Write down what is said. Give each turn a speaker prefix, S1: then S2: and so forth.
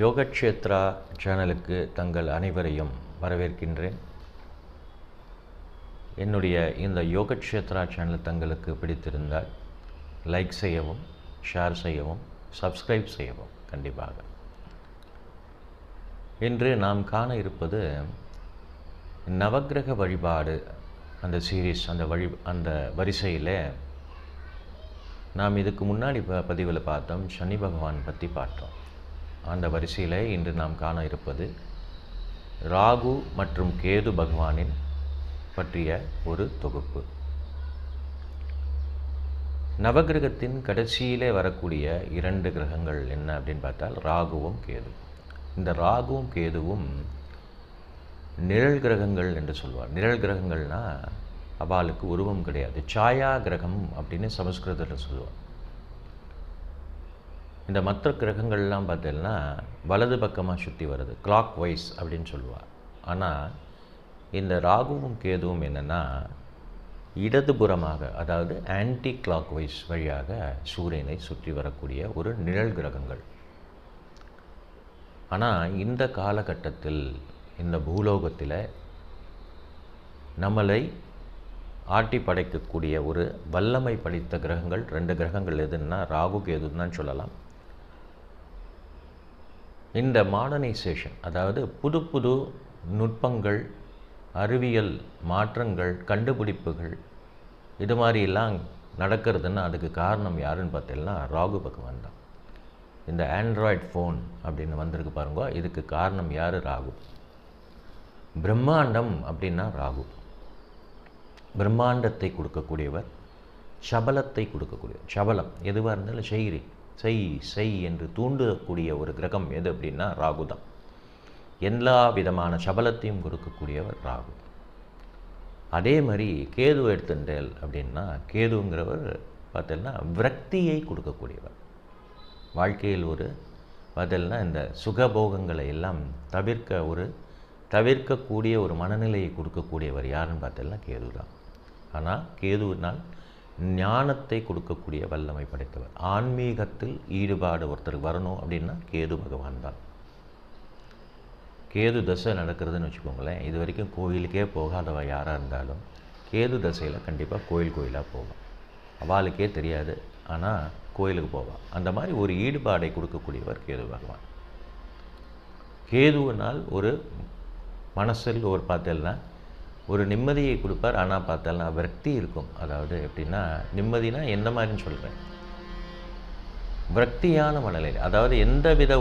S1: யோகக்ஷேத்ரா சேனலுக்கு தங்கள் அனைவரையும் வரவேற்கின்றேன். என்னுடைய இந்த யோகக்ஷேத்ரா சேனல் தங்களுக்கு பிடித்திருந்தால் லைக் செய்யவும் ஷேர் செய்யவும் சப்ஸ்கிரைப் செய்யவும் கண்டிப்பாக. இன்று நாம் காண இருப்பது நவக்கிரக வழிபாடு அந்த சீரீஸ் அந்த வழி அந்த வரிசையில் நாம் இதுக்கு முன்னாடி ப பதிவில் பார்த்தோம் சனி பகவான் பற்றி பார்த்தோம். அந்த வரிசையில் இன்று நாம் காண இருப்பது ராகு மற்றும் கேது பகவானின் பற்றிய ஒரு தொகுப்பு. நவகிரகத்தின் கடைசியிலே வரக்கூடிய இரண்டு கிரகங்கள் என்ன அப்படின்னு பார்த்தால் ராகுவும் கேது இந்த ராகுவும் கேதுவும் நிழல் கிரகங்கள் என்று சொல்வார். நிழல் கிரகங்கள்னா அவளுக்கு உருவம் கிடையாது. சாயா கிரகம் அப்படின்னு சமஸ்கிருதத்தில் சொல்லுவார் இந்த மற்ற கிரகங்கள்லாம் பார்த்தீங்கன்னா வலது பக்கமாக சுற்றி வருது. கிளாக் வைஸ் அப்படின்னு சொல்லுவார் ஆனால் இந்த ராகுவும் கேதுவும் என்னென்னா இடதுபுறமாக அதாவது ஆன்டி கிளாக் வைஸ் வழியாக சூரியனை சுற்றி வரக்கூடிய ஒரு நிழல் கிரகங்கள். ஆனால் இந்த காலகட்டத்தில் இந்த பூலோகத்தில் நம்மளை ஆட்டி படைக்கக்கூடிய ஒரு வல்லமை படைத்த கிரகங்கள் ரெண்டு கிரகங்கள் எதுன்னா ராகு கேதுன்னு தான் சொல்லலாம். இந்த மாடர்னைசேஷன் அதாவது புது புது நுட்பங்கள் அறிவியல் மாற்றங்கள் கண்டுபிடிப்புகள் இது மாதிரிலாம் நடக்கிறதுன்னா அதுக்கு காரணம் யாருன்னு பார்த்தீங்கன்னா ராகு பகவான் தான். இந்த ஆண்ட்ராய்ட் ஃபோன் அப்படின்னு வந்திருக்கு பாருங்க இதுக்கு காரணம் யார்? ராகு. பிரம்மாண்டம் அப்படின்னா ராகு. பிரம்மாண்டத்தை கொடுக்கக்கூடியவர் சபலத்தை கொடுக்கக்கூடியவர் சபலம் எதுவாக இருந்தாலும் செய்கிறேன். செய் செய் என்று தூண்டக்கூடிய ஒரு கிரகம் எது அப்படின்னா ராகு தான். எல்லா விதமான சபலத்தையும் கொடுக்கக்கூடியவர் ராகு. அதே மாதிரி கேது எடுத்துட்டேல் அப்படின்னா கேதுங்கிறவர் பார்த்தீங்கன்னா விரக்தியை கொடுக்கக்கூடியவர். வாழ்க்கையில் ஒரு பார்த்தீங்கன்னா இந்த சுகபோகங்களை எல்லாம் தவிர்க்க ஒரு தவிர்க்கக்கூடிய ஒரு மனநிலையை கொடுக்கக்கூடியவர் யாருன்னு பார்த்தீங்கன்னா கேது தான். ஆனால் கேதுனால் ஞானத்தை கொடுக்கக்கூடிய வல்லமை படைத்தவர். ஆன்மீகத்தில் ஈடுபாடு ஒருத்தருக்கு வரணும் அப்படின்னா கேது பகவான் தான். கேது தசை நடக்கிறதுன்னு வச்சுக்கோங்களேன் இது வரைக்கும் கோயிலுக்கே போகாதவ யாராக இருந்தாலும் கேது தசையில் கண்டிப்பாக கோயில் கோயிலாக போவான். அவளுக்கே தெரியாது ஆனால் கோயிலுக்கு போவான். அந்த மாதிரி ஒரு ஈடுபாடை கொடுக்கக்கூடியவர் கேது பகவான். கேதுவினால் ஒரு மனசில் ஒரு பார்த்தேன்னா ஒரு நிம்மதியை கொடுப்பார் ஆனால் பார்த்தாலும் விரக்தி இருக்கும். அதாவது எப்படின்னா நிம்மதினா எந்த மாதிரின்னு சொல்கிறேன் விரக்தியான மனநிலை. அதாவது எந்த வித